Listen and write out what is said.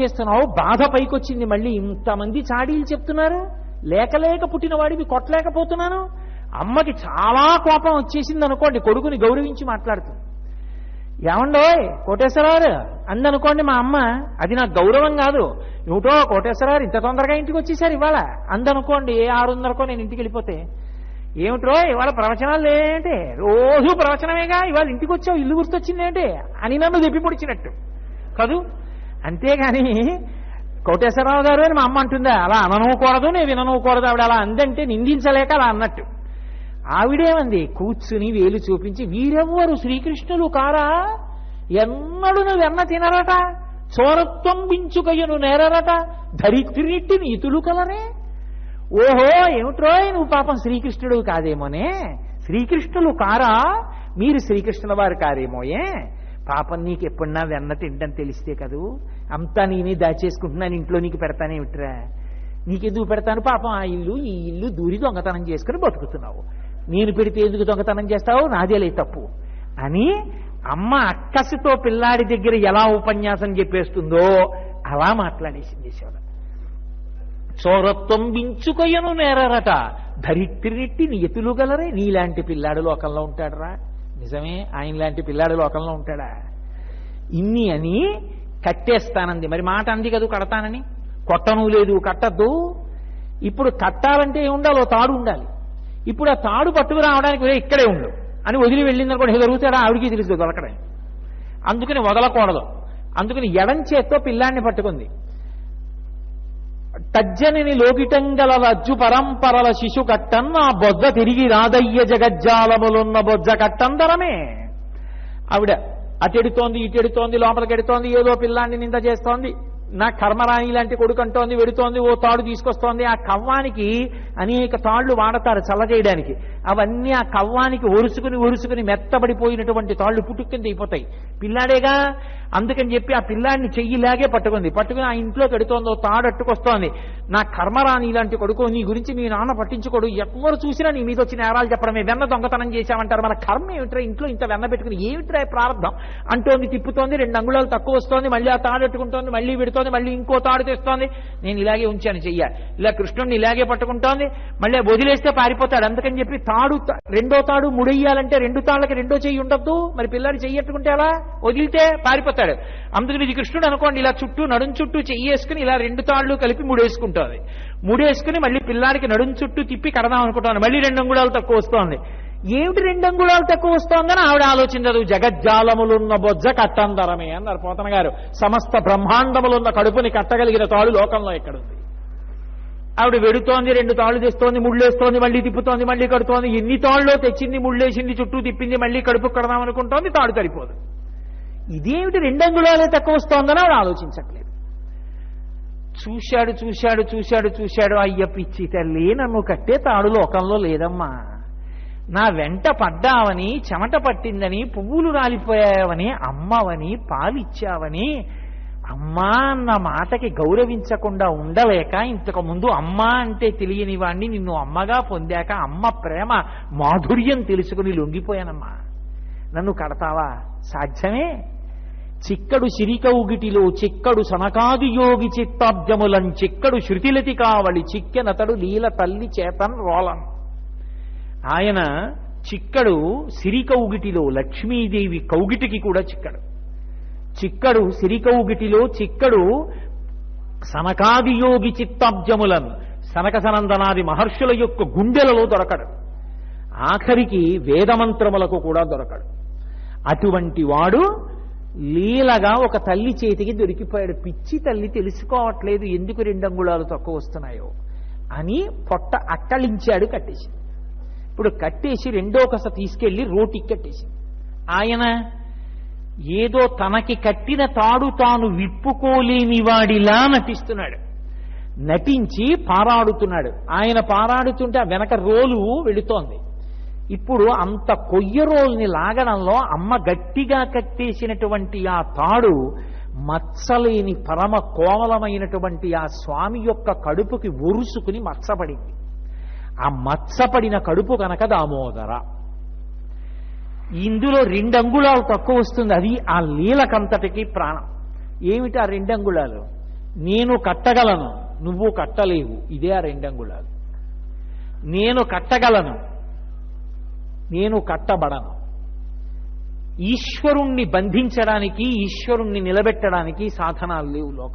చేస్తున్నావు? బాధ పైకొచ్చింది మళ్ళీ ఇంతమంది చాడీలు చెప్తున్నారు. లేకలేక పుట్టినవాడివి కొట్టలేకపోతున్నాను. అమ్మకి చాలా కోపం వచ్చేసింది అనుకోండి కొడుకుని గౌరవించి మాట్లాడుతుంది ఏమండోయ్ కోటేశ్వరరావు అందనుకోండి మా అమ్మ అది నాకు గౌరవం కాదు. ఏమిటో కోటేశ్వరరావు ఇంత తొందరగా ఇంటికి వచ్చేసారు ఇవాళ. అందనుకోండి ఏ ఆరున్నరకో నేను ఇంటికి వెళ్ళిపోతే. ఏమిట్రో ఇవాళ ప్రవచనాలు ఏంటి? రోజు ప్రవచనమేగా ఇవాళ ఇంటికి వచ్చావు ఇల్లు గుర్తొచ్చిందేంటి అని నన్ను దెప్పి పొడిచినట్టు. కదూ? అంతేగాని కోటేశ్వరరావు గారు అని మా అమ్మ అంటుందా అలా అననుకోరదు నేను విననుకోరదు ఆవిడ అలా అందంటే నిందించలేక అలా అన్నట్టు. ఆవిడేమంది కూర్చుని వేలు చూపించి వీరెవ్వరు శ్రీకృష్ణులు కారా? ఎన్నడు నువ్వు ఎన్న తినరట? చోరత్వం బించుకయ్యను నేరరట? ధరిత్రినిట్టి నీతులు కలరే? ఓహో ఏమిట్రో నువ్వు పాపం శ్రీకృష్ణుడు కాదేమోనే? శ్రీకృష్ణులు కారా? మీరు శ్రీకృష్ణుల వారు కారేమోయే పాపం నీకు ఎప్పుడన్నా వెన్న తింటని తెలిస్తే కదూ? అంతా నేనే దాచేసుకుంటున్నాను ఇంట్లో నీకు పెడతానే విట్రా నీకెందుకు పెడతాను పాపం? ఆ ఇల్లు ఈ ఇల్లు దూరి దొంగతనం చేసుకుని బతుకుతున్నావు. నేను పెడితే ఎందుకు దొంగతనం చేస్తావు? నాదేలే తప్పు. అని అమ్మ అక్కసితో పిల్లాడి దగ్గర ఎలా ఉపన్యాసం చెప్పేస్తుందో అలా మాట్లాడేసింది శివుడు చోరత్వం వించుకొయ్యను నేరరట. ధరిత్రినెట్టి నియతులు గలరే నీలాంటి పిల్లాడు లోకంలో ఉంటాడరా. నిజమే ఆయన లాంటి పిల్లాడు లోకంలో ఉంటాడా? ఇన్ని అని కట్టేస్తానంది. మరి మాట అంది కదూ కడతానని? కొట్టను లేదు కట్టద్దు. ఇప్పుడు కట్టాలంటే ఏం ఉండాలి? ఓ తాడు ఉండాలి. ఇప్పుడు ఆ తాడు పట్టుకు రావడానికి ఇక్కడే ఉండు అని వదిలి వెళ్ళిందని కూడా జరుగుతాడా ఆవిడికి తెలుసు దొరకడం అందుకని వదలకూడదు. అందుకని ఎడం చేత్తో పిల్లాన్ని పట్టుకుంది. తజ్జనిని లోకిటంగల రజ్జు పరంపరల శిశు కట్టన్ ఆ బొజ్జ తిరిగి రాదయ్య జగజ్జాలములున్న బొజ్జ కట్టందరమే. ఆవిడ అటెడుతోంది ఇటెడుతోంది లోపలికెడుతోంది ఏదో పిల్లాన్ని నింద చేస్తోంది. నా కర్మరాణి లాంటి కొడుకు అంటోంది వెడుతోంది ఓ తాడు తీసుకొస్తోంది. ఆ కవ్వానికి అనేక తాళ్ళు వాడతారు చల్ల చేయడానికి అవన్నీ ఆ కవ్వానికి ఒరుసుకుని ఒరుసుకుని మెత్తబడిపోయినటువంటి తాళ్ళు పుట్టుక్కింది అయిపోతాయి. పిల్లాడేగా అందుకని చెప్పి ఆ పిల్లాడిని చెయ్యిలాగే పట్టుకుంది. పట్టుకుని ఆ ఇంట్లో పెడుతోంది ఓ తాడు అట్టుకొస్తోంది. నా కర్మరాణి లాంటి కొడుకు నీ గురించి మీ నాన్న పట్టించుకోడు. ఎవరు చూసినా నీ మీద వచ్చి నేరాలు చెప్పడమే. వెన్న దొంగతనం చేశామంటారు. మన కర్మ ఏమిట్రా? ఇంట్లో ఇంత వెన్న పెట్టుకుని ఏమిట్రా ప్రారంభం? అంటోంది తిప్పుతోంది రెండు అంగుళాలు తక్కువ వస్తోంది. మళ్ళీ ఆ తాడు అట్టుకుంటోంది మళ్ళీ పెడుతోంది మళ్ళీ ఇంకో తాడు తెస్తోంది. నేను ఇలాగే ఉంచాను చెయ్య. ఇలా కృష్ణుడిని ఇలాగే పట్టుకుంటోంది. మళ్ళీ వదిలేస్తే పారిపోతాడు. అందుకని చెప్పి తాడు రెండో తాడు ముడెయ్యాలంటే రెండు తాళ్ళకి రెండో చెయ్యి ఉండద్దు. మరి పిల్లాడి చెయ్యట్టుకుంటే అలా వదిలితే పారిపోతాడు. అందుకని ఇది కృష్ణుడు అనుకోండి ఇలా చుట్టూ నడుం చుట్టూ చెయ్యేసుకుని ఇలా రెండు తాళ్ళు కలిపి ముడేసుకుంటోంది. ముడేసుకుని మళ్ళీ పిల్లాడికి నడుం చుట్టూ తిప్పి కడదాం అనుకుంటాను మళ్ళీ రెండు అంగుళాలు తక్కువ వస్తోంది. ఏమిటి రెండు అంగుళాలు తక్కువ వస్తోందని ఆవిడ ఆలోచించదు. జగజ్జాలములున్న బొజ్జ కట్టందరమే అన్నారు పోతన గారు. సమస్త బ్రహ్మాండములున్న కడుపుని కట్టగలిగిన తాడు లోకంలో ఎక్కడుంది? ఆవిడ వెడుతోంది రెండు తాళ్ళు తెస్తోంది ముళ్ళేస్తోంది మళ్ళీ తిప్పుతోంది మళ్ళీ కడుతోంది. ఎన్ని తాళ్ళలో తెచ్చింది ముళ్ళేసింది చుట్టూ తిప్పింది మళ్ళీ కడుపు కడదాం అనుకుంటోంది తాడు సరిపోదు. ఇదేమిటి రెండు అంగుళాలే తక్కువ వస్తోందని ఆవిడ ఆలోచించట్లేదు. చూశాడు చూశాడు చూశాడు చూశాడు. అయ్య పిచ్చి తల్లి నన్ను కట్టే తాడు లోకంలో లేదమ్మా. నా వెంట పడ్డావని చెమట పట్టిందని పువ్వులు రాలిపోయావని అమ్మవని పాలిచ్చావని అమ్మా అన్న మాటకి గౌరవించకుండా ఉండలేక ఇంతకు ముందు అమ్మా అంటే తెలియని వాణ్ణి నిన్ను అమ్మగా పొందాక అమ్మ ప్రేమ మాధుర్యం తెలుసుకుని లొంగిపోయానమ్మా. నన్ను కడతావా? సాధ్యమే? చిక్కడు సిరికౌగిటిలో చిక్కడు సనకాది యోగి చిత్తాబ్జములం చిక్కడు శృతిలతి కావలి చిక్కెనతడు లీల తల్లి చేతన్ రోలన్. ఆయన చిక్కడు సిరికౌగిటిలో లక్ష్మీదేవి కౌగిటికి కూడా చిక్కడు. చిక్కడు సిరికౌగిటిలో చిక్కడు సనకాది యోగి చిత్తాబ్జములను సనక సనందనాది మహర్షుల యొక్క గుండెలలో దొరకడు. ఆఖరికి వేదమంత్రములకు కూడా దొరకడు. అటువంటి వాడు లీలగా ఒక తల్లి చేతికి దొరికిపోయాడు. పిచ్చి తల్లి తెలుసుకోవట్లేదు ఎందుకు రెండు అంగుళాలు తక్కువ వస్తున్నాయో అని పొట్ట అక్కలించాడు కట్టేసింది. ఇప్పుడు కట్టేసి రెండో కస తీసుకెళ్ళి రోటికి కట్టేసి. ఆయన ఏదో తనకి కట్టిన తాడు తాను విప్పుకోలేని వాడిలా నటిస్తున్నాడు. నటించి పారాడుతున్నాడు. ఆయన పారాడుతుంటే ఆ వెనక రోలు వెళుతోంది. ఇప్పుడు అంత కొయ్య రోల్ని లాగడంలో అమ్మ గట్టిగా కట్టేసినటువంటి ఆ తాడు మచ్చలేని పరమ కోమలమైనటువంటి ఆ స్వామి యొక్క కడుపుకి ఒరుసుకుని మచ్చబడింది. ఆ మచ్చపడిన కడుపు కనుక దామోదర. ఇందులో రెండు అంగుళాలు తక్కువ వస్తుంది. అది ఆ లీలకంతటికి ప్రాణం. ఏమిటి ఆ రెండు అంగుళాలు నేను కట్టగలను నువ్వు కట్టలేవు. ఇదే ఆ రెండు అంగుళాలు నేను కట్టగలను నేను కట్టబడను. ఈశ్వరుణ్ణి బంధించడానికి ఈశ్వరుణ్ణి నిలబెట్టడానికి సాధనాలు లేవు లోకం